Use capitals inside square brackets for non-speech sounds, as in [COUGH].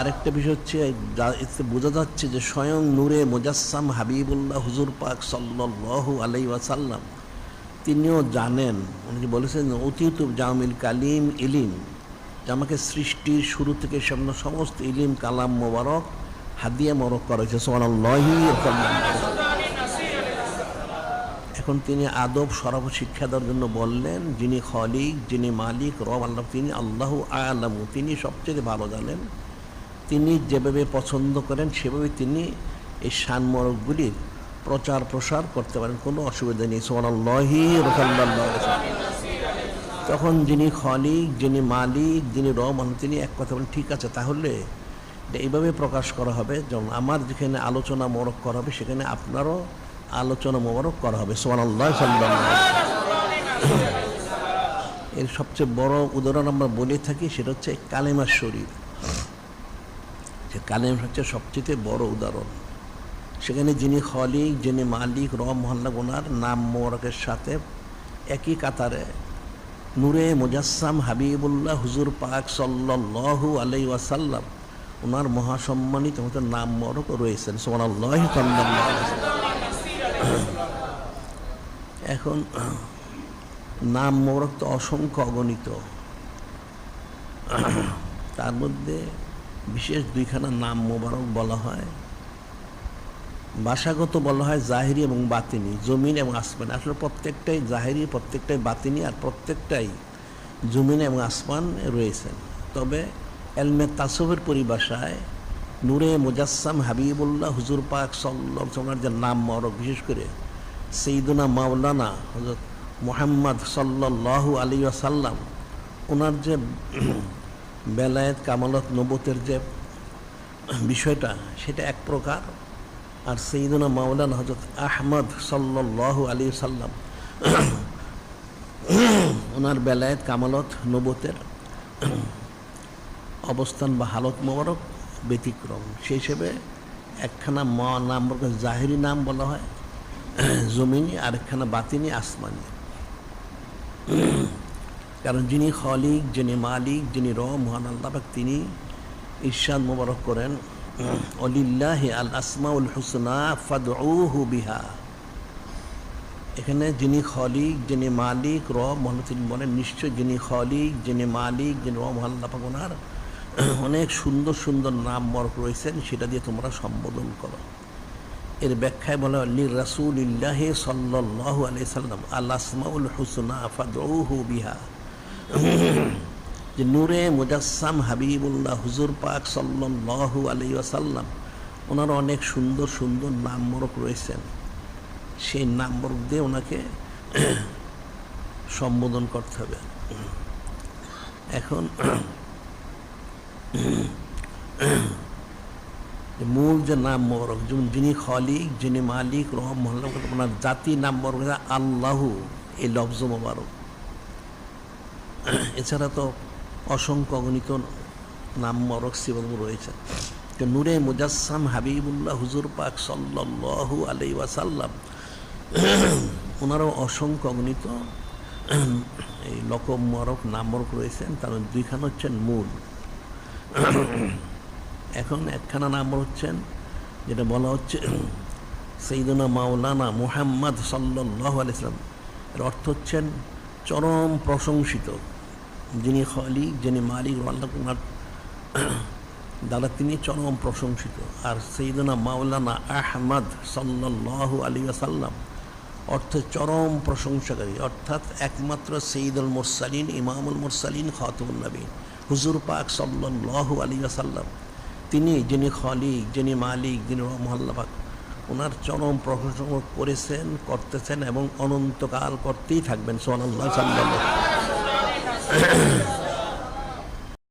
আরেকটা বিষয় হচ্ছে এতে বোঝা যাচ্ছে যে স্বয়ং নূরে মুজাসসাম হাবিবুল্লাহ হুজুর পাক সাল্লাল্লাহু আলাই ওয়াসাল্লাম, তিনিও জানেন, উনি বলেছেন অতীত জামিল কালিম ইলিম, যে আমাকে সৃষ্টির শুরু থেকে সামনে সমস্ত ইলিম, কালাম মোবারক, হাদিয়া মরক করা হয়েছে। এখন তিনি আদব সরব শিক্ষা দেওয়ার জন্য বললেন, যিনি খলিক, যিনি মালিক, রব আল্লাহ, তিনি আল্লাহ আলামু, তিনি সবচেয়ে ভালো জানেন। তিনি যেভাবে পছন্দ করেন, সেভাবে তিনি এই সানমরকগুলির প্রচার প্রসার করতে পারেন, কোনো অসুবিধা নেই। রসাল্লাহ তখন যিনি খলিক, যিনি মালিক, যিনি রহমান, তিনি এক কথা বলেন, ঠিক আছে, তাহলে এইভাবে প্রকাশ করা হবে, যেমন আমার যেখানে আলোচনা মোরক করা হবে, সেখানে আপনারও আলোচনা মোবারক করা হবে। সাল্লাহ এর সবচেয়ে বড় উদাহরণ আমরা বলে থাকি, সেটা হচ্ছে কালেমা শরীর যে কালেম হচ্ছে সবচেয়ে বড় উদাহরণ। সেখানে যিনি খলিক, যিনি মালিক, রব মহল্লা ওনার নাম মোবারকের সাথে একই কাতারে নূরে মুজাসসাম হাবিবুল্লাহ হুজুর পাক সাল্লাল্লাহু আলাই ওয়াসাল্লাম ওনার মহাসম্মানিত মতো নাম মরক রয়েছেন। সোমানাল্লাহ এখন নাম মোরক তো অসংখ্য অগণিত। তার মধ্যে বিশেষ দুইখানা নাম মোবারক বলা হয়। ভাষাগত বলা হয় জাহিরি এবং বাতিনি, জমিন এবং আসমান। আসলে প্রত্যেকটাই জাহিরি, প্রত্যেকটাই বাতিনি আর প্রত্যেকটাই জমিন এবং আসমান রয়েছেন। তবে এলমে তাসবের পরিভাষায় নূরে মুজাসসাম হাবিবুল্লাহ হুজুর পাক সাল্লার যে নাম মরক বিশেষ করে সেইদুনা মাওলানা হজরত মোহাম্মদ সাল্লাল্লাহু আলী সাল্লাম ওনার যে বেলায়েত কামালত নবতের যে বিষয়টা, সেটা এক প্রকার। আর সঈদুনা মাওলানা হজরত আহমদ সাল্লাল্লাহু আলী সাল্লাম ওনার বেলায়েত কামালত নবতের অবস্থান বা হালত মোবারক ব্যতিক্রম। সেই হিসেবে একখানা ম নাম জাহিরি নাম বলা হয়, জমিনি আর একখানা বাতিনি, আসমানি। কারণ যিনি খলিক, যিনি মালিক, যিনি র মহান আল্লাহ পাক তিনি ইরশাদ মোবারক করেন। অলিল্লাহ আল আসমাউল হুসনা ফাদউহু বিহা। এখানে যিনি খলিক, যিনি মালিক র মহান তিনি বলেন, নিশ্চয় যিনি খলিক, যিনি মালিক, যিনি র মহান আল্লাপাক ওনার অনেক সুন্দর সুন্দর নাম মরক রয়েছেন, সেটা দিয়ে তোমরা সম্বোধন করো। এর ব্যাখ্যায় বলা লি রাসুল ইল্লাহে সাল্লাহ আলি সাল্লাম, আল আসমাউল হুসনা ফাদউহু বিহা। যে নূরে মুজাসসাম হাবিবুল্লাহ হুজুর পাক সাল্লাহ আলী আসাল্লাম ওনার অনেক সুন্দর সুন্দর নাম মরক রয়েছেন। সেই নাম মরক দিয়ে ওনাকে সম্বোধন করতে হবে। এখন মূল যে নাম মোবারক যেমন যিনি খলিক, যিনি মালিক রহম মহল্লা ওনার জাতি নাম মোবারক আল্লাহু, এই লফজ মোবারক। এছাড়া তো অসংখ্য অগণিত নাম মরক শিবম রয়েছে। তো নূরে মুজাসসাম হাবিবুল্লাহ হুজুর পাক সাল্লাল্লাহু আলাই ওয়াসাল্লাম ওনারও অসংখ্য অগণিত এই লকম মরক, নাম মরক রয়েছেন। তার দুইখান হচ্ছেন মূল। এখন একখানা নাম হচ্ছেন, যেটা বলা হচ্ছে সৈদনা মাওলানা মুহাম্মদ সাল্লাহ আলাইসলাম এর অর্থ হচ্ছেন চরম প্রশংসিত। যিনি খলিক, যিনি মালিক আল্লাহ ওনার দ্বারা তিনি চরম প্রশংসিত। আর সৈদনা মাওলানা আহমদ সাল্লাহ আলী আসাল্লাম অর্থ চরম প্রশংসাকারী। অর্থাৎ একমাত্র সঈদুল মুরসালিন, ইমামুল মুরসালিন খাতুল নবী, হুজুর পাক সাল্লাহ আলী আসাল্লাম তিনি যিনি খলিক, যিনি মালিক, যিনি মহল্লা পাক, ওনার চরম প্রশংসা করেছেন, করতেছেন এবং অনন্তকাল করতেই থাকবেন। সোহানাল্লাহ সাল্লাহ Ahem. [CLEARS THROAT]